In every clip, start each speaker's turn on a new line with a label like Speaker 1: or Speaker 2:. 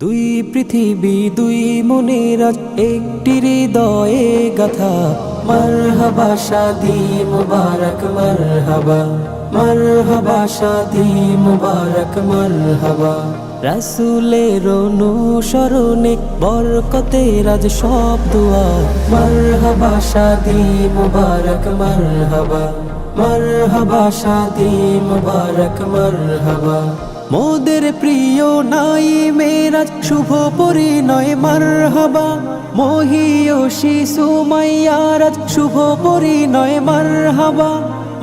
Speaker 1: দুই পৃথিবী, দুই মনের একটি হৃদয়ে গাথা। মারহাবা, শাদি মুবারক, মারহাবা। মারহাবা, শাদি মুবারক, মারহাবা। রাসুলের অনুসরণে বরকতে রাজ সব দোয়া। মারহাবা, শাদি মুবারক, মারহাবা। মারহাবা, শাদি মুবারক, মারহাবা। মোদের প্রিয় নাই মেরাজ, শুভ পরিণয়, মারহাবা। মহিয়সী সুমাইয়ারাজ শুভ পরিণয়, মারহাবা।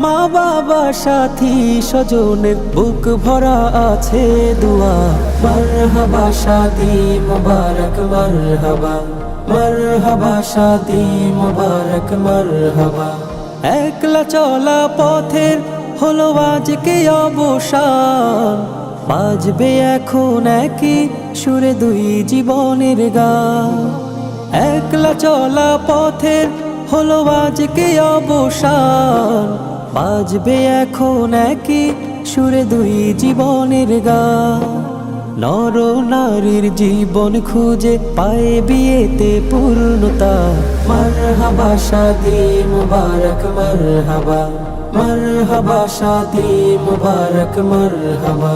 Speaker 1: মা বাবা সাথী স্বজনের বুক ভরা আছে দুয়া। মারহাবা শাদি মুবারক, মারহাবা। মারহাবা শাদি মুবারক, মারহাবা। একলা চলা পথের হলো আজকে অবসান। বাজবে এখন একই সুরে দুই জীবনের গান একলা চলা পথের হলো আজকে অবসান। বাজবে এখন একই সুরে দুই জীবনের গান নর নারীর জীবন খুঁজে পায়ে বিয়েতে পূর্ণতা। মারহাবা, শাদি, মুবারক, মারহাবা। মারহাবা, শাদি, মুবারক, মারহাবা।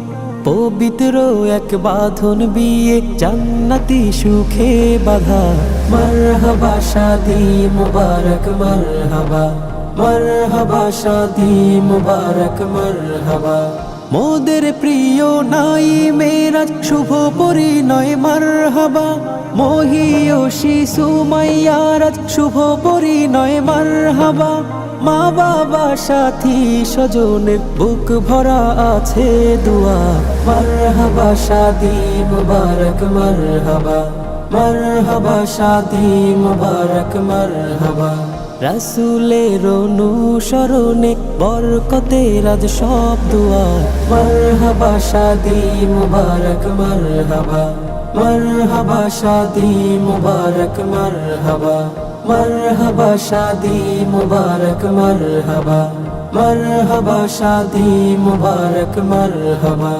Speaker 1: পবিত্র এক বাঁধন বিয়ে, জান্নাতি সুখে বাধা। মারহাবা, শাদি মুবারক, মারহাবা। মারহাবা, শাদি মুবারক, মারহাবা। মোদের প্রিয় নাই মেরা শুভ পরিণয়, মারহাবা। মহিয়সী সুমাইয়ারাজ শুভ পরিণয়, মারহাবা। মা বাবা, সাথী, স্বজনের বুক ভরা আছে দুয়া। মারহাবা শাদি মুবারক, মারহাবা। মারহাবা শাদি মুবারক, মারহাবা। রাসুলের অনুসরণে বরকতে রাজ সব দুয়া। মারহাবা শাদি মুবারক, মারহাবা। মারহাবা শাদি মুবারক, মারহাবা। মারহাবা শাদি মুবারক মারহাবা। মারহাবা শাদি মুবারক মারহাবা।